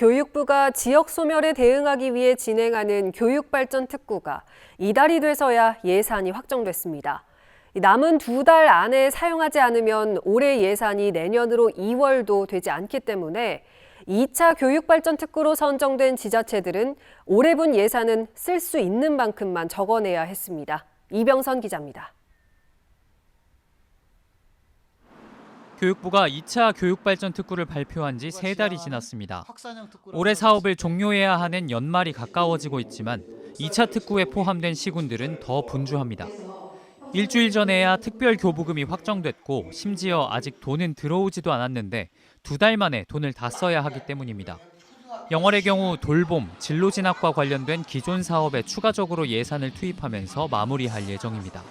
교육부가 지역 소멸에 대응하기 위해 진행하는 교육발전 특구가 이달이 돼서야 예산이 확정됐습니다. 남은 두 달 안에 사용하지 않으면 올해 예산이 내년으로 2월도 되지 않기 때문에 2차 교육발전 특구로 선정된 지자체들은 올해 분 예산은 쓸 수 있는 만큼만 적어내야 했습니다. 이병선 기자입니다. 교육부가 2차 교육발전 특구를 발표한 지 세 달이 지났습니다. 올해 사업을 종료해야 하는 연말이 가까워지고 있지만 2차 특구에 포함된 시군들은 더 분주합니다. 일주일 전에야 특별 교부금이 확정됐고 심지어 아직 돈은 들어오지도 않았는데 두 달 만에 돈을 다 써야 하기 때문입니다. 영월의 경우 돌봄, 진로 진학과 관련된 기존 사업에 추가적으로 예산을 투입하면서 마무리할 예정입니다.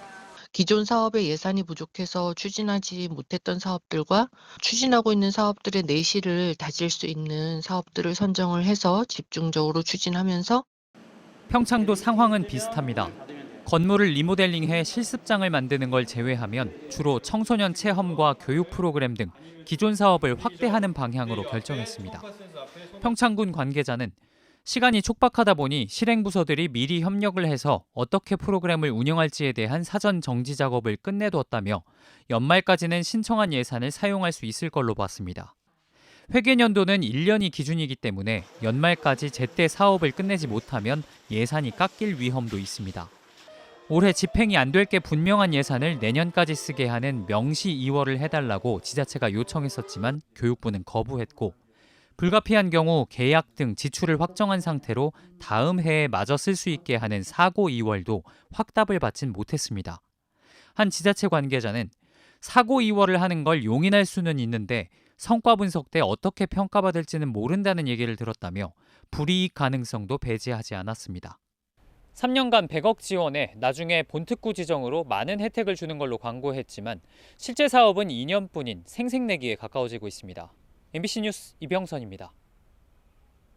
기존 사업의 예산이 부족해서 추진하지 못했던 사업들과 추진하고 있는 사업들의 내실을 다질 수 있는 사업들을 선정을 해서 집중적으로 추진하면서 평창도 상황은 비슷합니다. 건물을 리모델링해 실습장을 만드는 걸 제외하면 주로 청소년 체험과 교육 프로그램 등 기존 사업을 확대하는 방향으로 결정했습니다. 평창군 관계자는 시간이 촉박하다 보니 실행 부서들이 미리 협력을 해서 어떻게 프로그램을 운영할지에 대한 사전 정지 작업을 끝내두었다며 연말까지는 신청한 예산을 사용할 수 있을 걸로 봤습니다. 회계년도는 1년이 기준이기 때문에 연말까지 제때 사업을 끝내지 못하면 예산이 깎일 위험도 있습니다. 올해 집행이 안 될 게 분명한 예산을 내년까지 쓰게 하는 명시 2월을 해달라고 지자체가 요청했었지만 교육부는 거부했고 불가피한 경우 계약 등 지출을 확정한 상태로 다음 해에 마저 쓸 수 있게 하는 사고 2월도 확답을 받진 못했습니다. 한 지자체 관계자는 사고 2월을 하는 걸 용인할 수는 있는데 성과 분석 때 어떻게 평가받을지는 모른다는 얘기를 들었다며 불이익 가능성도 배제하지 않았습니다. 3년간 100억 지원에 나중에 본특구 지정으로 많은 혜택을 주는 걸로 광고했지만 실제 사업은 2년뿐인 생색내기에 가까워지고 있습니다. MBC 뉴스 이병선입니다.